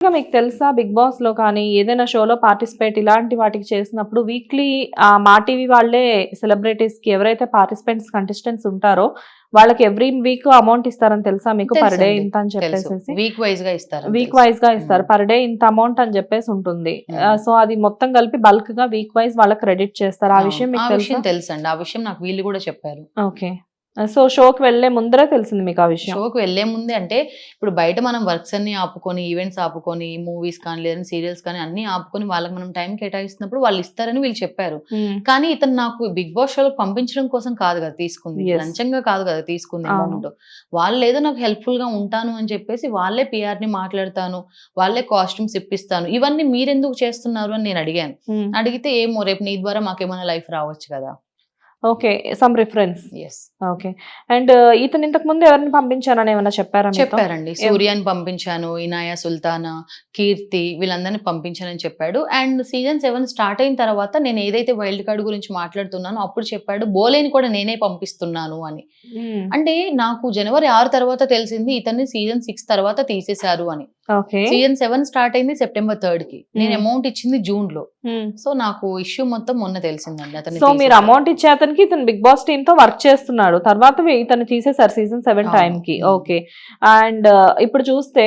ఇంకా మీకు తెలుసా బిగ్ బాస్లో కానీ ఏదైనా షోలో పార్టిసిపేట్ ఇలాంటి వాటికి చేసినప్పుడు వీక్లీ మా టీవీ వాళ్ళే సెలబ్రిటీస్కి ఎవరైతే పార్టిసిపెంట్స్ కంటెస్టెంట్స్ ఉంటారో వాళ్ళకి ఎవ్రీ వీక్ అమౌంట్ ఇస్తారని తెలుసా మీకు? Per day. ఇంత అని చెప్పేసి వీక్ వైజ్గా ఇస్తారు వీక్ వైజ్గా ఇస్తారు. పర్ డే ఇంత అమౌంట్ అని చెప్పేసి ఉంటుంది. సో అది మొత్తం కలిపి బల్క్గా వీక్ వైజ్ వాళ్ళకి క్రెడిట్ చేస్తారు. ఆ విషయం మీకు తెలుసా? తెలుసండి. ఆ విషయం నాకు వీళ్ళు కూడా చెప్పారు. ఓకే సో షోకి వెళ్ళే ముందరే తెలిసింది మీకు ఆ విషయం షోకి వెళ్ళే ముందే అంటే ఇప్పుడు బయట మనం వర్క్స్ అన్ని ఆపుకొని ఈవెంట్స్ ఆపుకొని మూవీస్ కానీ లేదా సీరియల్స్ కానీ అన్ని ఆపుకొని వాళ్ళకి మనం టైం కేటాయిస్తున్నప్పుడు వాళ్ళు ఇస్తారని వీళ్ళు చెప్పారు Hmm. కానీ ఇతను నాకు బిగ్ బాస్ షోలో పంపించడం కోసం కాదు కదా తీసుకుంది. లంచంగా కాదు కదా తీసుకుంది. అమౌంట్ వాళ్ళు ఏదో నాకు హెల్ప్ఫుల్గా ఉంటాను అని చెప్పేసి వాళ్ళే పిఆర్ని మాట్లాడతాను వాళ్ళే కాస్ట్యూమ్స్ ఇప్పిస్తాను ఇవన్నీ మీరెందుకు చేస్తున్నారు అని నేను అడిగాను Hmm. అడిగితే ఏమో రేపు నీ ద్వారా మాకేమైనా లైఫ్ రావచ్చు కదా okay some reference yes okay and ఇతను ఇంతకు ముందు ఎవరిని పంపించారని ఏమైనా చెప్పారా? చెప్పారండి సూర్యాని పంపించాను ఇనాయా సుల్తానా కీర్తి వీళ్ళందరినీ పంపించానని చెప్పాడు అండ్ సీజన్ సెవెన్ స్టార్ట్ అయిన తర్వాత నేను ఏదైతే వైల్డ్ కార్డ్ గురించి మాట్లాడుతున్నానో అప్పుడు చెప్పాడు బోలేని కూడా నేనే పంపిస్తున్నాను అని Hmm. అంటే నాకు జనవరి ఆరు తర్వాత తెలిసింది ఇతన్ని సీజన్ సిక్స్ తర్వాత తీసేశారు అని సీజన్ సెవెన్ స్టార్ట్ అయింది సెప్టెంబర్ థర్డ్కి నేను Hmm. అమౌంట్ ఇచ్చింది జూన్లో Hmm. సో నాకు ఇష్యూ మొత్తం మొన్న తెలిసిందండి అతన్ని సో మీరు. అమౌంట్ ఇచ్చే అతనికి ఇతను బిగ్ బాస్ టీమ్తో వర్క్ చేస్తున్నాడు. తర్వాత ఇతను తీసేశారు సీజన్ సెవెన్. టైం కి. ఓకే అండ్ ఇప్పుడు చూస్తే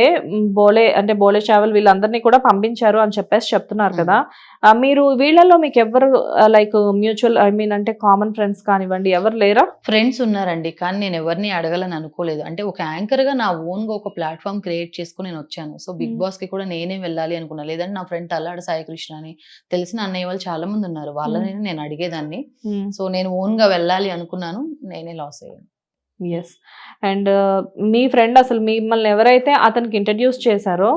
బోలే అంటే బోలే చావల్ వీళ్ళందరినీ కూడా పంపించారు అని చెప్పేసి చెప్తున్నారు. కదా. మీరు వీళ్ళలో మీకు ఎవరు లైక్ మ్యూచువల్ ఐ మీన్ అంటే కామన్ ఫ్రెండ్స్ కానివ్వండి ఎవరు లేరా? ఫ్రెండ్స్ ఉన్నారండి. కానీ నేను ఎవరిని అడగాలని అనుకోలేదు. అంటే ఒక యాంకర్గా నా ఓన్గా ఒక ప్లాట్ఫామ్ క్రియేట్ చేసుకుని నేను వచ్చాను. So big. బాస్కి కూడా నేనే వెళ్ళాలి అనుకున్నా. లేదంటే నా ఫ్రెండ్ తల్లాడ సాయి కృష్ణ అని తెలిసిన అన్నయ్య వాళ్ళు చాలా మంది ఉన్నారు. వాళ్ళని నేను అడిగేదాన్ని. సో నేను ఓన్గా వెళ్ళాలి అనుకున్నాను నేనే లాస్ అయ్యాను. ఎస్ అండ్ uh, మీ ఫ్రెండ్ అసలు మిమ్మల్ని ఎవరైతే అతనికి ఇంట్రడ్యూస్ చేశారో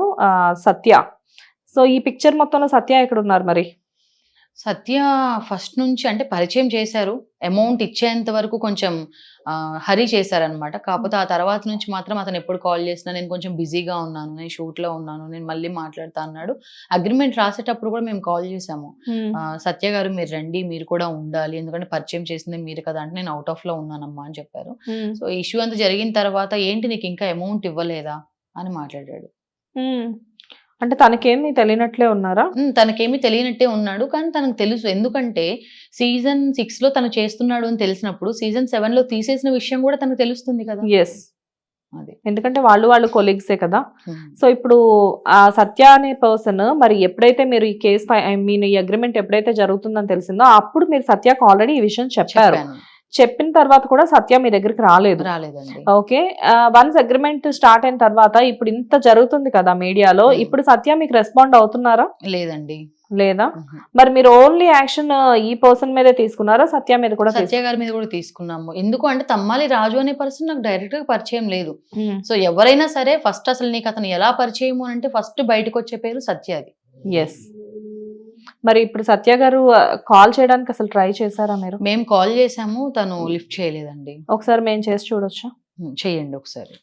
సత్య. సో ఈ పిక్చర్ మొత్తంలో సత్య ఎక్కడ ఉన్నారు మరి? సత్య ఫస్ట్ నుంచి అంటే పరిచయం చేశారు. అమౌంట్ ఇచ్చేంత వరకు కొంచెం హరి చేశారనమాట కాకపోతే ఆ తర్వాత నుంచి మాత్రం అతను ఎప్పుడు కాల్ చేసినా నేను కొంచెం బిజీగా ఉన్నాను నేను షూట్లో ఉన్నాను నేను మళ్ళీ మాట్లాడతా అన్నాడు. అగ్రిమెంట్ రాసేటప్పుడు కూడా మేము కాల్ చేసాము సత్య గారు మీరు రండి మీరు కూడా ఉండాలి. ఎందుకంటే పరిచయం చేసింది మీరు కదా అంటే నేను అవుట్ ఆఫ్లో ఉన్నానమ్మా అని చెప్పారు. సో ఇష్యూ అంతా జరిగిన తర్వాత ఏంటి నీకు ఇంకా అమౌంట్ ఇవ్వలేదా అని మాట్లాడాడు. అంటే తనకేమి తెలియనట్లే ఉన్నారా? తనకేమీ తెలియనట్టే ఉన్నాడు. కానీ తనకు తెలుసు. ఎందుకంటే సీజన్ సిక్స్లో తను చేస్తున్నాడు అని తెలిసినప్పుడు సీజన్ సెవెన్లో తీసేసిన విషయం కూడా తనకు తెలుస్తుంది కదా. ఎస్ అది. ఎందుకంటే వాళ్ళు వాళ్ళు కొలీగ్సే కదా. సో ఇప్పుడు ఆ సత్య అనే పర్సన్ మరి ఎప్పుడైతే మీరు ఈ కేసు ఐ మీన్ ఈ అగ్రిమెంట్ ఎప్పుడైతే జరుగుతుందని తెలిసిందో అప్పుడు మీరు సత్యకు ఆల్రెడీ ఈ విషయం చెప్పారు. చెప్పాను తర్వాత కూడా సత్య మీ దగ్గరికి రాలేదు. రాలేదండి. ఓకే. వన్స్ అగ్రిమెంట్ స్టార్ట్ అయిన తర్వాత ఇప్పుడు ఇంత జరుగుతుంది కదా మీడియాలో. ఇప్పుడు సత్య మీకు రెస్పాండ్ అవుతున్నారా? లేదండి. లేదా. మరి మీరు ఓన్లీ యాక్షన్ ఈ పర్సన్ మీదే తీసుకున్నారా? సత్య మీద కూడా సత్య గారి మీద కూడా తీసుకున్నాము. ఎందుకు అంటే తమ్మాలి రాజు అనే పర్సన్ నాకు డైరెక్ట్గా పరిచయం లేదు. సో ఎవరైనా సరే ఫస్ట్ అసలు నీకు అతను ఎలా పరిచయము అని అంటే ఫస్ట్ బయటకు వచ్చే పేరు సత్య అది. ఎస్ మరి ఇప్పుడు సత్య గారు కాల్ చేయడానికి అసలు ట్రై చేశారా మీరు? మేము కాల్ చేసాము తను లిఫ్ట్ చేయలేదండి. ఒకసారి మేము చేసి చూడొచ్చా? ఉమ్, చెయ్యండి ఒకసారి.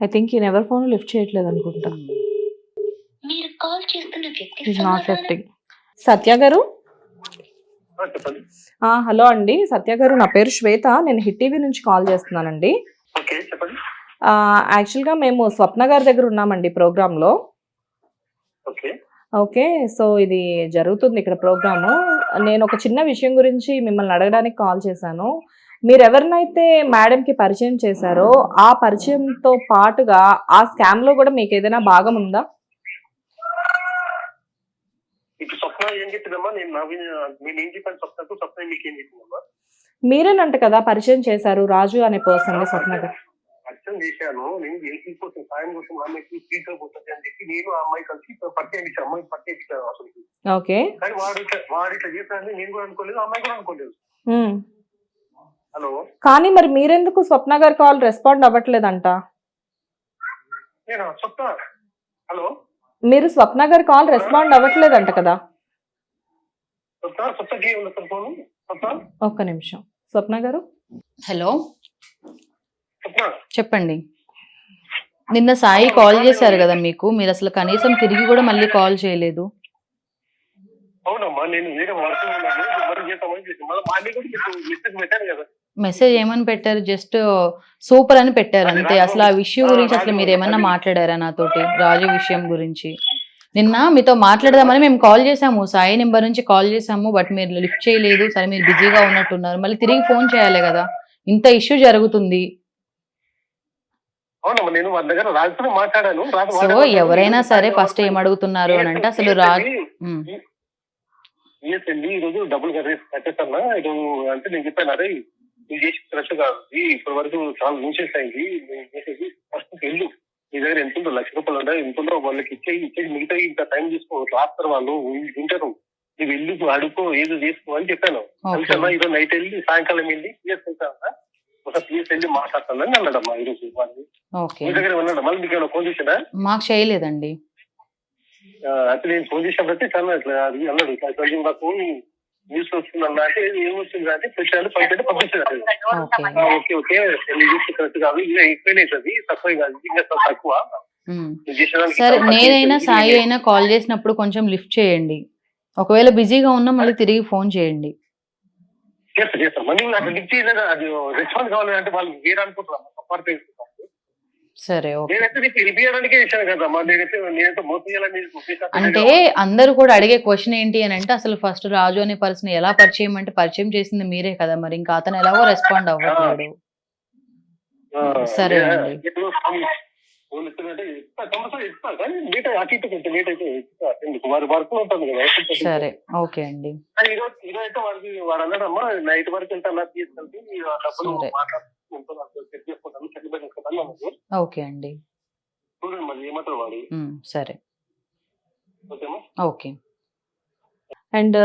ఐ థింక్ ఈయన ఎవరి ఫోన్ లిఫ్ట్ చేయట్లేదు అనుకుంటా. ఉమ్. మీరు కాల్ చేస్తున్న వ్యక్తి ఈజ్ నాట్ లిఫ్టింగ్ సత్య గారు? హలో అండి. సత్య గారు నా పేరు శ్వేత. నేను హిట్ టీవీ నుంచి కాల్ చేస్తున్నానండి. ఓకే చెప్పండి. ఆ, యాక్చువల్గా మేము స్వప్న గారి దగ్గర ఉన్నామండి ప్రోగ్రాంలో. ఓకే. ఓకే సో ఇది జరుగుతుంది ఇక్కడ ప్రోగ్రాము. నేను ఒక చిన్న విషయం గురించి మిమ్మల్ని అడగడానికి కాల్ చేశాను. మీరు ఎవరినైతే మేడంకి పరిచయం చేశారో ఆ పరిచయంతో పాటుగా ఆ స్కామ్లో కూడా మీకు ఏదైనా భాగం ఉందా? ఇప్పుడు స్వప్న ఏం చెప్పిందమ్మా నేను నవీన్ నేను ఏం చెప్పాను స్వప్నకు స్వప్న మీకు ఏం చెప్పిందమ్మా మీరేనంట కదా పరిచయం చేశారు రాజు అనే పర్సన్ స్వప్న గారు పరిచయం చేశాను. నేను ఎయిటీ కోసం సాయం కోసం ఆ అమ్మాయికి ఫ్యూచర్ పోతుంది అని చెప్పి నేను ఆ అమ్మాయి కలిసి పరిచయం ఇచ్చాను అమ్మాయి పరిచయం ఇచ్చాను అసలు. ఓకే. కానీ వాడు వాడు ఇట్లా చేశాడని నేను కూడా అనుకోలేదు అమ్మాయి కూడా అనుకోలేదు. హలో? కానీ మరి మీరెందుకు స్వప్న గారి కాల్ రెస్పాండ్ అవ్వట్లేదంట? నేను? స్వప్న? హలో? మీరు స్వప్న గారి కాల్ రెస్పాండ్ అవ్వట్లేదంట కదా? ఒక్క నిమిషం. స్వప్న గారు? హలో? చెప్పండి. నిన్న సాయి కాల్ చేశారు కదా మీకు మీరు అసలు కనీసం తిరిగి కూడా మళ్ళీ కాల్ చేయలేదు. అవునమ్మా నేను మెసేజ్ ఏమని పెట్టారు? జస్ట్ సూపర్ అని పెట్టారు అంతే. అసలు ఆ విషయం గురించి అసలు మీరు ఏమన్నా మాట్లాడారా నాతోటి? రాజు విషయం గురించి. నిన్న మీతో మాట్లాడదామని మేము కాల్ చేసాము సాయి నెంబర్ నుంచి కాల్ చేసాము బట్ మీరు లిఫ్ట్ చేయలేదు. సరే మీరు బిజీగా ఉన్నట్టున్నారు. మళ్ళీ తిరిగి ఫోన్ చేయాలి కదా. ఇంత ఇష్యూ జరుగుతుంది. అవునమ్మా నేను వాళ్ళ దగ్గర రాజుతో మాట్లాడాను. రాజు సో. ఎవరైనా సరే ఫస్ట్ ఏం అడుగుతున్నారు అని అంటే అసలు రా ఉమ్, ఈఎస్ అండి ఈ రోజు డబ్బులు కట్టేసి కట్టేస్తానా? ఇది అంటే నేను చెప్పాను అరే నువ్వు చేసి కరెక్ట్ కాదు. ఇప్పటి వరకు చాలా మూసేస్ అయింది నువ్వు చేసేది ఫస్ట్ వెళ్ళు. నీ దగ్గర ఎంత ఉందో లక్ష రూపాయలు ఉందా ఎంత ఉందో వాళ్ళకి ఇచ్చేయి ఇచ్చేసి మిగతా ఇంత టైం తీసుకో. రాస్తారు వాళ్ళు వింటారు. నువ్వు వెళ్ళి అడుకో ఏదో చేసుకో అని చెప్పాను. కలిసమ్మా ఈరోజు నైట్ వెళ్ళి సాయంకాలం వెళ్ళి పిఎస్ వెళ్తాను ఒకసారి పిఎస్ వెళ్ళి మాట్లాడతానని అన్నాడమ్మా ఈరోజు ఓకే మీ దగ్గర ఉన్నాడు? మళ్ళీ మీకు ఏమైనా ఫోన్ చేసినా మాకు చేయలేదండి. అయితే నేను ఫోన్ చేసినప్పుడు చాలా ఇట్లా అది అన్నాడు. ఇట్లా కొంచెం నాకు న్యూస్ వస్తుందన్న అంటే ఏమొచ్చింది అంటే ప్రచారాలు పంపితే పంపించారు ఓకే. ఓకే. కరెక్ట్ కాదు ఇంకా తక్కువ కాదు ఇంకా తక్కువ. సరే నేనైనా సాయి. అయినా కాల్ చేసినప్పుడు కొంచెం లిఫ్ట్ చేయండి. ఒకవేళ బిజీగా ఉన్నా మళ్ళీ తిరిగి ఫోన్ చేయండి. చేస్తా చేస్తా. మళ్ళీ నాకు లిఫ్ట్ చేయలేదు? అది రెస్పాన్స్ కావాలి అంటే వాళ్ళు వేరే అనుకుంటున్నాం సరే నేనైతే ఇచ్చాను కదమ్మా నేనైతే నేనైతే మోసం చేయాలని ఉద్దేశంతో అంటే. అందరూ కూడా అడిగే క్వశ్చన్ ఏంటి అని అంటే అసలు ఫస్ట్ రాజు అనే పర్సన్ ఎలా పరిచయం అంటే పరిచయం చేసింది మీరే కదా మరి. ఇంకా అతను ఎలాగో రెస్పాండ్ అవ్వట్లేడు. ఆ, సరే అండి. సరే ఓకే అండి. నైట్ వరకు ఓకే అండి. చూడండి మరి ఏమంటారు వాడు. ఉమ్, సరే. ఓకేమా ఓకే. అండ్